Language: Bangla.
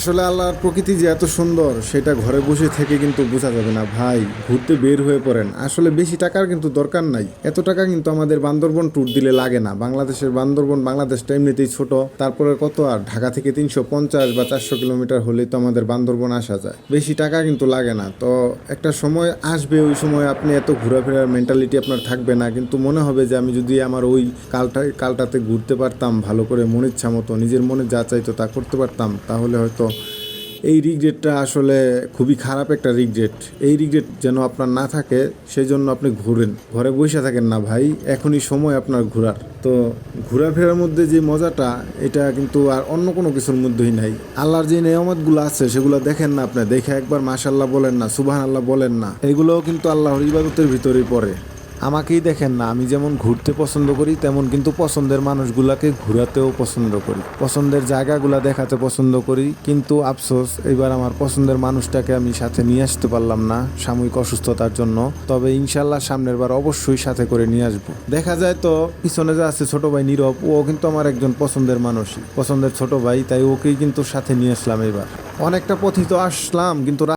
আসলে আল্লাহর প্রকৃতি যে এত সুন্দর, সেটা ঘরে বসে থেকে কিন্তু বোঝা যাবে না। ভাই, ঘুরতে বের হয়ে পড়েন। আসলে বেশি টাকার কিন্তু দরকার নাই। এত টাকা কিন্তু আমাদের বান্দরবন ট্যুর দিলে লাগে না। বাংলাদেশের বান্দরবন, বাংলাদেশটা এমনিতেই ছোট। তারপরে কত আর? ঢাকা থেকে তিনশো পঞ্চাশ বা চারশো কিলোমিটার হলেই তো আমাদের বান্দরবন আসা যায়। বেশি টাকা কিন্তু লাগে না। তো একটা সময় আসবে, ওই সময় আপনি এত ঘোরাফেরার মেন্টালিটি আপনার থাকবে না। কিন্তু মনে হবে যে আমি যদি আমার ওই কালটা কালটাতে ঘুরতে পারতাম, ভালো করে মন ইচ্ছা মতো, নিজের মনে যা চাইতো তা করতে পারতাম, তাহলে হয়তো এই রিগ্রেটটা আসলে খুবই খারাপ একটা রিগ্রেট এই রিগ্রেট যেন আপনার না থাকে সেই জন্য আপনি ঘুরেন। ঘরে বসে থাকেন না ভাই, এখনই সময় আপনার ঘোরার। তো ঘোরাফেরার মধ্যে যে মজাটা, এটা কিন্তু আর অন্য কোনো কিছুর মধ্যেই নাই। আল্লাহর যে নিয়ামতগুলো আছে, সেগুলো দেখেন না আপনি। দেখে একবার মাশাল্লাহ বলেন না সুবাহান আল্লাহ বলেন না। এগুলোও কিন্তু আল্লাহর ইবাদতের ভিতরেই পড়ে। আমাকেই দেখেন না, আমি যেমন ঘুরতে পছন্দ করি, তেমন কিন্তু পছন্দের মানুষগুলাকে ঘোরাতেও পছন্দ করি। পছন্দের জায়গাগুলা দেখাতে পছন্দ করি, কিন্তু আফসোস, এবার আমার পছন্দের মানুষটাকে আমি সাথে নিয়ে আসতে পারলাম না সাময়িক অসুস্থতার জন্য। তবে ইনশাল্লাহ সামনের বার অবশ্যই সাথে করে নিয়ে আসব। দেখা যায় তো, পিছনে যা আছে ছোট ভাই নীরব, ও কিন্তু আমার একজন পছন্দের মানুষই। পছন্দের ছোট ভাই, তাই ওকেই কিন্তু সাথে নিয়ে আসলাম এবার। অনেকটা পথিত আসলাম, কিন্তু